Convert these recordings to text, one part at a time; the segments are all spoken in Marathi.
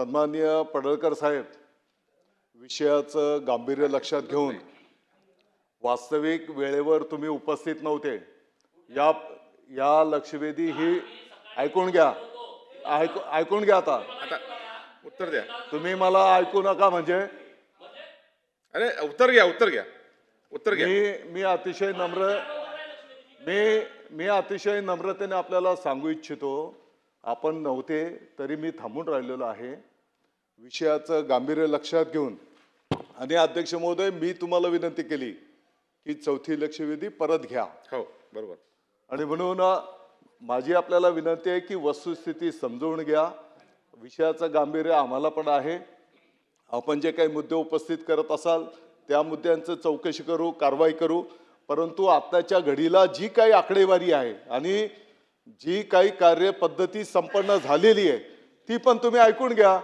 सन्माननीय पडळकर साहेब विषयाचं गांभीर्य लक्षात घेऊन वास्तविक वेळेवर तुम्ही उपस्थित नव्हते. या या लक्षवेधी ही ऐकून घ्या. ऐकू ऐकून घ्या आता. आता उत्तर द्या. तुम्ही मला ऐकू नका म्हणजे? अरे उत्तर घ्या उत्तर घ्या. उत्तर घ्या. मी मी अतिशय नम्र मी मी अतिशय नम्रतेने आपल्याला सांगू इच्छितो. आपण नव्हते तरी मी थांबून राहिलेलो आहे. विषयाचं गांभीर्य लक्षात घेऊन आणि अध्यक्ष महोदय मी तुम्हाला विनंती केली की चौथी लक्षवेधी परत घ्या. हो बरोबर. आणि म्हणून माझी आपल्याला विनंती आहे की वस्तुस्थिती समजून घ्या. विषयाचं गांभीर्य आम्हाला पण आहे. आपण जे काही मुद्दे उपस्थित करत असाल त्या मुद्द्यांचं चौकशी करू कारवाई करू. परंतु आत्ताच्या घडीला जी काही आकडेवारी आहे आणि जी काही कार्यपद्धती संपन्न झालेली आहे ती पण तुम्ही ऐकून घ्या.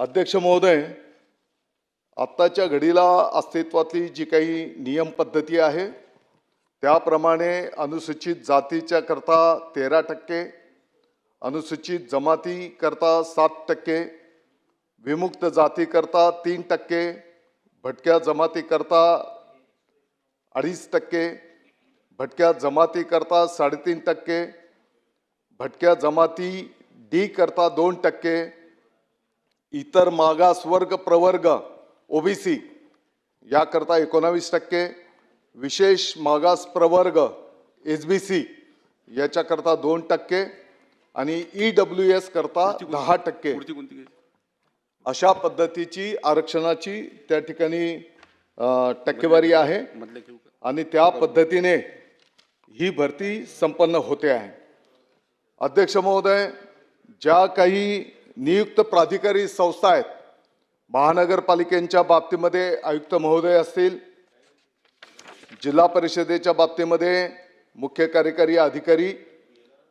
अध्यक्ष महोदय आत्ताच्या घडीला अस्तित्वातली जी काही नियम पद्धती आहे त्याप्रमाणे अनुसूचित जातीच्या करता तेरा टक्के अनुसूचित जमाती करता सात टक्के विमुक्त जातीकरता तीन टक्के भटक्या जमातीकरता अडीच टक्के भटक्या जमाती करता साडेतीन टक्के भटक्या जमाती डी करता दोन टक्के इतर मागासवर्ग प्रवर्ग ओबीसी याकरता एकोणावीस टक्के विशेष मागास प्रवर्ग एस बी सी याच्याकरता दोन टक्के आणि ई डब्ल्यू एस करता दहा टक्के? अशा पद्धतीची आरक्षणाची त्या ठिकाणी टक्केवारी आहे. आणि त्या पद्धतीने ही भरती संपन्न होते आहे. अध्यक्ष महोदय ज्या काही नियुक्त प्राधिकारी संस्था आहेत. महानगरपालिकेच्या बाबतीमध्ये आयुक्त महोदय असतील जिल्हा परिषदेच्या बाबतीमध्ये मुख्य कार्यकारी अधिकारी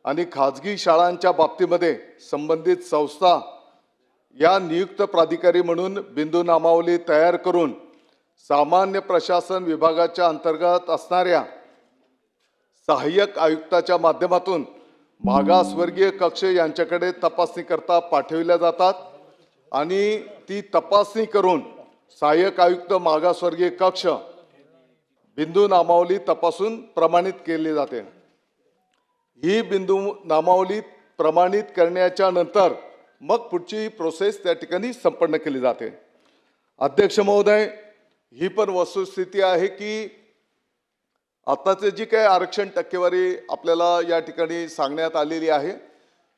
आणि खाजगी शाळांच्या बाबतीमध्ये संबंधित संस्था या नियुक्त प्राधिकारी म्हणून बिंदू नामावली तयार करून सामान्य प्रशासन विभागाच्या अंतर्गत असणाऱ्या सहाय्यक आयुक्ताच्या माध्यमातून मागासवर्गीय कक्ष यांच्याकडे तपासणी करता पाठविल्या जातात आणि ती तपासणी करून सहाय्यक आयुक्त मागासवर्गीय कक्ष बिंदू नामावली तपासून प्रमाणित केली जाते. ही बिंदू नामावली प्रमाणित करण्याच्या नंतर मग पुढची प्रोसेस त्या ठिकाणी संपन्न केली जाते. अध्यक्ष महोदय ही पण वस्तुस्थिती आहे की आत्ताचं जी काही आरक्षण टक्केवारी आपल्याला या ठिकाणी सांगण्यात आलेली आहे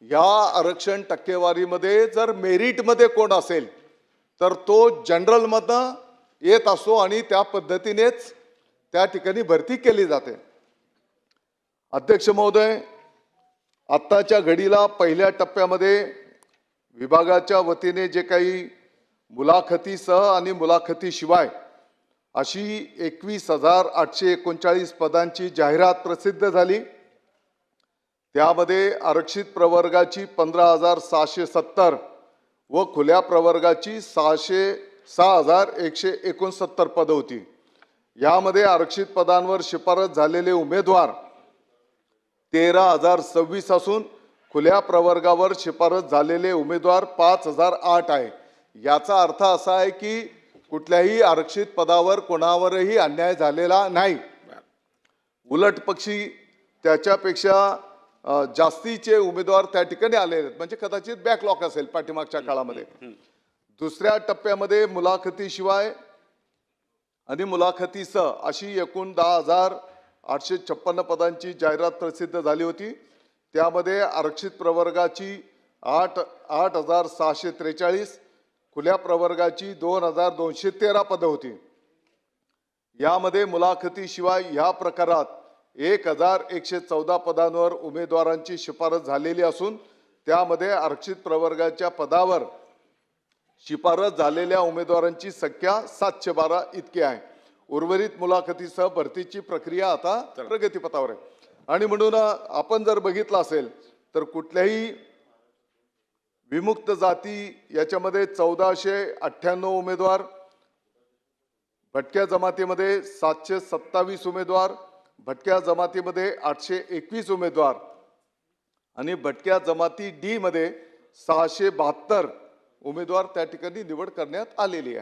या आरक्षण टक्केवारीमध्ये जर मेरिटमध्ये कोण असेल तर तो जनरलमधनं येत असतो आणि त्या पद्धतीनेच त्या ठिकाणी भरती केली जाते. अध्यक्ष महोदय आत्ताच्या घडीला पहिल्या टप्प्यामध्ये विभागाच्या वतीने जे काही मुलाखतीसह आणि मुलाखतीशिवाय अशी एकवीस हजार आठशे एकोणचाळीस पदांची जाहिरात प्रसिद्ध झाली. त्यामध्ये आरक्षित प्रवर्गाची पंधरा हजार सहाशे सत्तर व खुल्या प्रवर्गाची सहाशे सहा हजार एकशे एकोणसत्तर पदं होती. यामध्ये आरक्षित पदांवर शिफारस झालेले उमेदवार तेरा हजार सव्वीस असून खुल्या प्रवर्गावर शिफारस झालेले उमेदवार पाच हजार आठ आहे. याचा अर्थ असा आहे की कुठल्याही आरक्षित पदावर कोणावरही अन्याय झालेला नाही. उलट पक्षी त्याच्यापेक्षा जास्तीचे उमेदवार त्या ठिकाणी आलेले आहेत. म्हणजे कदाचित बॅकलॉक असेल पाठीमागच्या काळामध्ये. दुसऱ्या टप्प्यामध्ये मुलाखतीशिवाय आणि मुलाखतीसह अशी एकूण दहा हजार आठशे छप्पन्न पदांची जाहिरात प्रसिद्ध झाली होती. त्यामध्ये आरक्षित प्रवर्गाची आठ आठ हजार सहाशे त्रेचाळीस खुल्या प्रवर्गाची दोन हजार दोनशे तेरा पदं होती. यामध्ये मुलाखतीशिवाय ह्या प्रकारात एक हजार एकशे चौदा पदांवर उमेदवारांची शिफारस झालेली असून त्यामध्ये आरक्षित प्रवर्गाच्या पदावर शिफारस झालेल्या उमेदवारांची संख्या सातशे बारा इतकी आहे. उर्वरित मुलाखतीसह भरतीची प्रक्रिया आता प्रगतीपथावर आहे. आणि म्हणून आपण जर बघितलं असेल तर कुठल्याही विमुक्त जाती याच्यामध्ये चौदाशे अठ्ठ्याण्णव उमेदवार भटक्या जमातीमध्ये सातशे सत्तावीस उमेदवार भटक्या जमातीमध्ये आठशे एकवीस उमेदवार आणि भटक्या जमाती डी मध्ये सहाशे बहात्तर उमेदवार त्या ठिकाणी निवड करण्यात आलेली आहे.